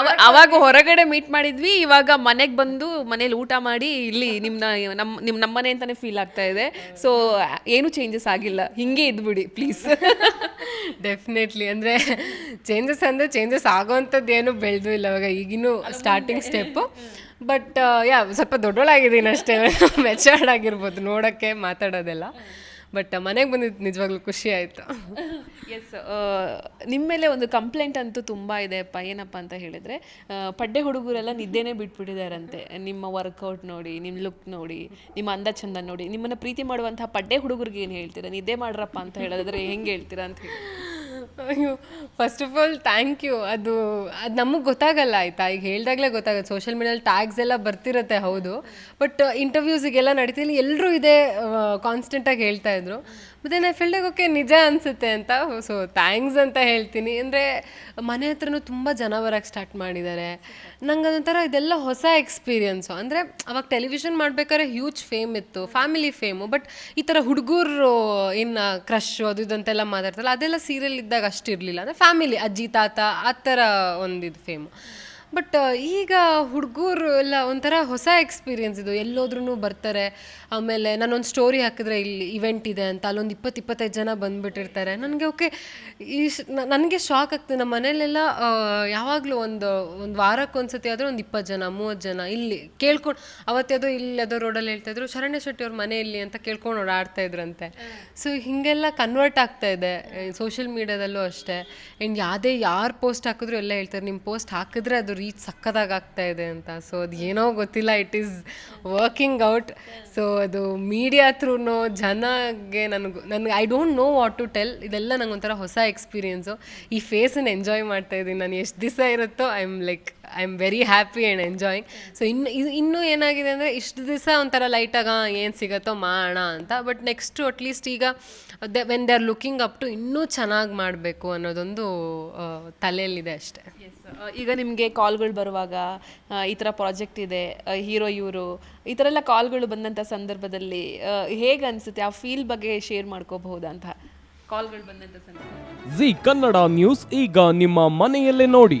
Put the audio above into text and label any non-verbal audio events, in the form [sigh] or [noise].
ಅವ- ಅವಾಗ ಹೊರಗಡೆ ಮೀಟ್ ಮಾಡಿದ್ವಿ ಇವಾಗ ಮನೆಗೆ ಬಂದು ಮನೇಲಿ ಊಟ ಮಾಡಿ ಇಲ್ಲಿ ನಿಮ್ನ ನಮ್ಮ ನಿಮ್ಮ ನಮ್ಮನೆ ಅಂತಾನೆ ಫೀಲ್ ಆಗ್ತಾ ಇದೆ. ಸೊ ಏನು ಚೇಂಜಸ್ ಆಗಿಲ್ಲ. ಹಿಂಗೆ ಇದ್ಬಿಡಿ ಪ್ಲೀಸ್ ಡೆಫಿನೆಟ್ಲಿ [laughs] ಅಂದರೆ ಚೇಂಜಸ್ ಅಂದರೆ ಚೇಂಜಸ್ ಆಗೋವಂಥದ್ದು ಏನು ಬೆಳೆದು ಇಲ್ಲ ಅವಾಗ ಈಗಿನೂ ಸ್ಟಾರ್ಟಿಂಗ್ ಸ್ಟೆಪ್ಪು ಬಟ್ ಯಾ ಸ್ವಲ್ಪ ದೊಡ್ಡೋಳಾಗಿದ್ದೀನಿ ಅಷ್ಟೇ. [laughs] ಮೆಚರ್ಡ್ ಆಗಿರ್ಬೋದು ನೋಡೋಕ್ಕೆ ಮಾತಾಡೋದೆಲ್ಲ. ಬಟ್ ಮನೆಗೆ ಬಂದಿದ್ದು ನಿಜವಾಗ್ಲೂ ಖುಷಿ ಆಯಿತು. ಎಸ್ ನಿಮ್ಮ ಮೇಲೆ ಒಂದು ಕಂಪ್ಲೇಂಟ್ ಅಂತೂ ತುಂಬ ಇದೆ ಅಪ್ಪ. ಏನಪ್ಪ ಅಂತ ಹೇಳಿದರೆ ಆ, ಪಡ್ಡೆ ಹುಡುಗರೆಲ್ಲ ನಿದ್ದೆನೇ ಬಿಟ್ಬಿಟ್ಟಿದಾರಂತೆ. ನಿಮ್ಮ ವರ್ಕೌಟ್ ನೋಡಿ ನಿಮ್ಮ ಲುಕ್ ನೋಡಿ ನಿಮ್ಮ ಅಂದ ಚಂದ ನೋಡಿ ನಿಮ್ಮನ್ನು ಪ್ರೀತಿ ಮಾಡುವಂತಹ ಪಡ್ಡೆ ಹುಡುಗರಿಗೆ ಏನು ಹೇಳ್ತೀರಾ? ನಿದ್ದೆ ಮಾಡ್ರಪ್ಪ ಅಂತ ಹೇಳಿದ್ರೆ ಹೆಂಗೆ ಹೇಳ್ತೀರಾ ಅಂತ ಹೇಳಿ. ಅಯ್ಯೋ first of all thank you ಅದು ಅದು ನಮಗೆ ಗೊತ್ತಾಗಲ್ಲ ಆಯ್ತಾ? ಈಗ ಹೇಳಿದಾಗಲೇ ಗೊತ್ತಾಗುತ್ತೆ. ಸೋಷಿಯಲ್ ಮೀಡಿಯಲ್ಲಿ ಟ್ಯಾಗ್ಸ್ ಎಲ್ಲ ಬರ್ತಿರುತ್ತೆ, ಹೌದು. ಬಟ್ ಇಂಟರ್ವ್ಯೂಸಿಗೆಲ್ಲ ನಡೀತಿಲ್ಲ ಎಲ್ಲರೂ ಇದೇ ಕಾನ್ಸ್ಟೆಂಟಾಗಿ ಹೇಳ್ತಾ ಇದ್ರು. ಮತ್ತು ನಾನು ಫೀಲ್ಡಾಗ ಓಕೆ ನಿಜ ಅನಿಸುತ್ತೆ ಅಂತ. ಸೊ ಥ್ಯಾಂಕ್ಸ್ ಅಂತ ಹೇಳ್ತೀನಿ. ಅಂದರೆ, ಮನೆ ಹತ್ರನೂ ತುಂಬ ಜನ ಬರೋಕ್ಕೆ ಸ್ಟಾರ್ಟ್ ಮಾಡಿದ್ದಾರೆ. ನಂಗೆ ಅದೊಂಥರ ಇದೆಲ್ಲ ಹೊಸ ಎಕ್ಸ್ಪೀರಿಯೆನ್ಸು ಅಂದರೆ, ಅವಾಗ ಟೆಲಿವಿಷನ್ ಮಾಡ್ಬೇಕಾದ್ರೆ ಹ್ಯೂಜ್ ಫೇಮ್ ಇತ್ತು. ಫ್ಯಾಮಿಲಿ ಫೇಮು ಬಟ್ ಈ ಥರ ಹುಡುಗರು ಏನು ಕ್ರಶ್ ಅದು ಇದಂತೆಲ್ಲ ಅಂತೆಲ್ಲ ಮಾತಾಡ್ತಾರಲ್ಲ, ಅದೆಲ್ಲ ಸೀರಿಯಲ್ ಇದ್ದಾಗ ಅಷ್ಟಿರಲಿಲ್ಲ. ಅಂದರೆ ಫ್ಯಾಮಿಲಿ ಅಜ್ಜಿ ತಾತ ಆ ಥರ ಒಂದು ಇದು ಫೇಮು ಬಟ್ ಈಗ ಹುಡುಗರು ಎಲ್ಲ ಒಂಥರ ಹೊಸ ಎಕ್ಸ್ಪೀರಿಯನ್ಸ್ ಇದು. ಎಲ್ಲೋದ್ರೂ ಬರ್ತಾರೆ. ಆಮೇಲೆ ನಾನೊಂದು ಸ್ಟೋರಿ ಹಾಕಿದ್ರೆ ಇಲ್ಲಿ ಇವೆಂಟ್ ಇದೆ ಅಂತ ಅಲ್ಲೊಂದು ಇಪ್ಪತ್ತು ಇಪ್ಪತ್ತೈದು ಜನ ಬಂದುಬಿಟ್ಟಿರ್ತಾರೆ. ನನಗೆ ಓಕೆ ಈ ನನಗೆ ಶಾಕ್ ಆಗ್ತದೆ. ನಮ್ಮ ಮನೇಲೆಲ್ಲ ಯಾವಾಗಲೂ ಒಂದು ಒಂದು ವಾರಕ್ಕೆ ಒಂದ್ಸತಿ ಆದರೂ ಒಂದು ಇಪ್ಪತ್ತು ಜನ ಮೂವತ್ತು ಜನ ಇಲ್ಲಿ ಕೇಳ್ಕೊಂಡು ಅವತ್ತೇದೋ ಇಲ್ಲಿ ಅದೋ ರೋಡಲ್ಲಿ ಹೇಳ್ತಾ ಇದ್ರು ಶರಣ್ಯ ಶೆಟ್ಟಿ ಅವ್ರ ಮನೆಯಲ್ಲಿ ಅಂತ ಕೇಳ್ಕೊಂಡು ಓಡಾಡ್ತಾ ಇದ್ರಂತೆ. ಸೊ ಹೀಗೆಲ್ಲ ಕನ್ವರ್ಟ್ ಆಗ್ತಾ ಇದೆ ಸೋಷಿಯಲ್ ಮೀಡ್ಯಾದಲ್ಲೂ ಅಷ್ಟೇ. ಆ್ಯಂಡ್ ಯಾವುದೇ ಯಾರು ಪೋಸ್ಟ್ ಹಾಕಿದ್ರು ಎಲ್ಲ ಹೇಳ್ತಾರೆ ನಿಮ್ಮ ಪೋಸ್ಟ್ ಹಾಕಿದ್ರೆ ಅದು ರೀಚ್ ಸಕ್ಕದಾಗಿ ಇದೆ ಅಂತ. ಸೊ ಅದು ಏನೋ ಗೊತ್ತಿಲ್ಲ it is working out so ಅದು ಮೀಡಿಯಾ ಥ್ರೂನೋ ಜನಗೆ ನನಗೆ ನನಗೆ I don't know what to tell ಇದೆಲ್ಲ ನಂಗೆ ಒಂಥರ ಹೊಸ ಎಕ್ಸ್ಪೀರಿಯೆನ್ಸು ಈ ಫೇಸನ್ನು ಎಂಜಾಯ್ ಮಾಡ್ತಾ ಇದ್ದೀನಿ ನಾನು. ಎಷ್ಟು ದಿವಸ ಇರುತ್ತೋ I am like I am very happy and enjoying so ಇನ್ನು ಇದು ಇನ್ನೂ ಏನಾಗಿದೆ ಅಂದರೆ ಇಷ್ಟು ದಿವಸ ಒಂಥರ ಲೈಟಾಗ ಏನು ಸಿಗುತ್ತೋ ಮಾಡೋಣ ಅಂತ. ಬಟ್ ನೆಕ್ಸ್ಟು ಅಟ್ಲೀಸ್ಟ್ ಈಗ the when they are looking up to ಇನ್ನೂ ಚೆನ್ನಾಗಿ ಮಾಡಬೇಕು ಅನ್ನೋದೊಂದು ತಲೆಯಲ್ಲಿದೆ ಅಷ್ಟೇ. ಈಗ ನಿಮಗೆ ಕಾಲ್ಗಳು ಬರುವಾಗ ಈ ಥರ ಪ್ರಾಜೆಕ್ಟ್ ಇದೆ ಹೀರೋ ಇವರು ಈ ಥರ ಎಲ್ಲ ಕಾಲ್ಗಳು ಬಂದಂಥ ಸಂದರ್ಭದಲ್ಲಿ ಹೇಗೆ ಅನಿಸುತ್ತೆ? ಆ ಫೀಲ್ ಬಗ್ಗೆ ಶೇರ್ ಮಾಡ್ಕೋಬಹುದಾ ಅಂತ? ಕಾಲ್ಗಳು ಬಂದಂಥ ಸಂದರ್ಭ. ಜಿ ಕನ್ನಡ ನ್ಯೂಸ್ ಈಗ ನಿಮ್ಮ ಮನೆಯಲ್ಲೇ ನೋಡಿ.